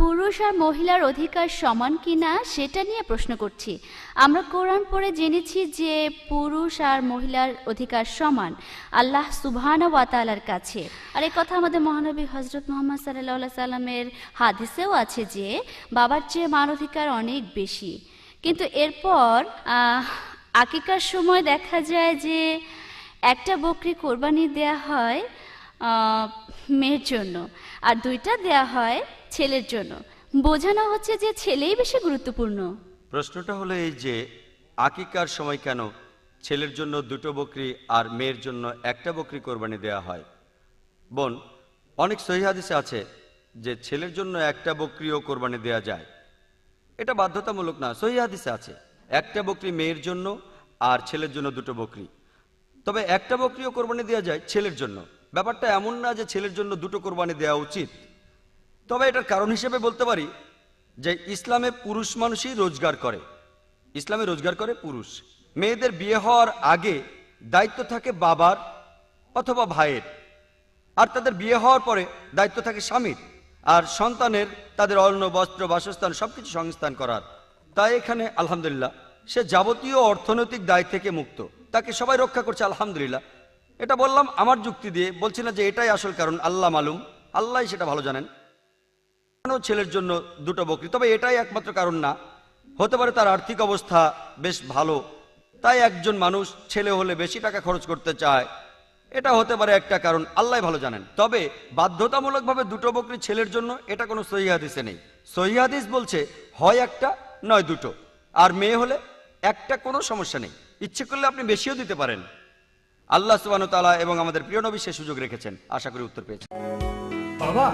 পুরুষ আর মহিলার অধিকার সমান কিনা সেটা নিয়ে প্রশ্ন করছি। আমরা কোরআন পড়ে জেনেছি যে পুরুষ আর মহিলার অধিকার সমান আল্লাহ সুবহান ওয়াতালার কাছে। আর এই কথা আমাদের মহানবী হজরত মোহাম্মদ সাল্লাহ সাল্লামের হাদিসেও আছে যে বাবার চেয়ে মান অধিকার অনেক বেশি। কিন্তু এরপর আকিকার সময় দেখা যায় যে একটা বকরি কোরবানি দেয়া হয় মেয়ের জন্য। আর দুইটা দেয়া হয় ছেলের জন্য। বোঝানো হচ্ছে যে ছেলেই বেশি গুরুত্বপূর্ণ। প্রশ্নটা হলো এই যে, আকিকার সময় কেন ছেলের জন্য দুটো বকরি আর মেয়ের জন্য একটা বকরি কোরবানি দেওয়া হয়? বোন, অনেক সহি হাদিসে আছে যে ছেলের জন্য একটা বকরিও কোরবানি দেওয়া যায়। এটা বাধ্যতামূলক না, সহি হাদিসে আছে। একটা বকরি মেয়ের জন্য আর ছেলের জন্য দুটো বকরি। তবে একটা বকরিও কোরবানি দেওয়া যায় ছেলের জন্য। ব্যাপারটা এমন না যে ছেলের জন্য দুটো কোরবানি দেওয়া উচিত। তবে এটার কারণ হিসেবে বলতে পারি যে ইসলামে পুরুষ মানুষই রোজগার করে। ইসলামে রোজগার করে পুরুষ। মেয়েদের বিয়ে হওয়ার আগে দায়িত্ব থাকে বাবার অথবা ভাইয়ের। আর তাদের বিয়ে হওয়ার পরে দায়িত্ব থাকে স্বামীর। আর সন্তানের তাদের অন্ন, বস্ত্র, বাসস্থান সবকিছু সংস্থান করার। তাই এখানে আলহামদুলিল্লাহ সে যাবতীয় অর্থনৈতিক দায় থেকে মুক্ত। তাকে সবাই রক্ষা করছে, আলহামদুলিল্লাহ। এটা বললাম আমার যুক্তি দিয়ে, বলছি না যে এটাই আসল কারণ, আল্লাহ মালুম, আল্লাহ সেটা ভালো জানেন। ছেলের জন্য দুটো বকরি, তবে এটাই একমাত্র কারণ না। হতে পারে তার আর্থিক অবস্থা বেশ ভালো, তাই একজন মানুষ ছেলে হলে বেশি টাকা খরচ করতে চায়। এটা হতে পারে একটা কারণ, আল্লাহ ভালো জানেন। তবে বাধ্যতামূলকভাবে দুটো বকরি ছেলের জন্য এটা কোনো সহিহাদিসে নেই। সহিহাদিস বলছে, হয় একটা, নয় দুটো। আর মেয়ে হলে একটা কোনো সমস্যা নেই। ইচ্ছে করলে আপনি বেশিও দিতে পারেন। আল্লাহ সুবাহ এবং আমাদের প্রিয় নবী সে সুযোগ রেখেছেন। আশা করি উত্তর পেয়েছেন। বাবা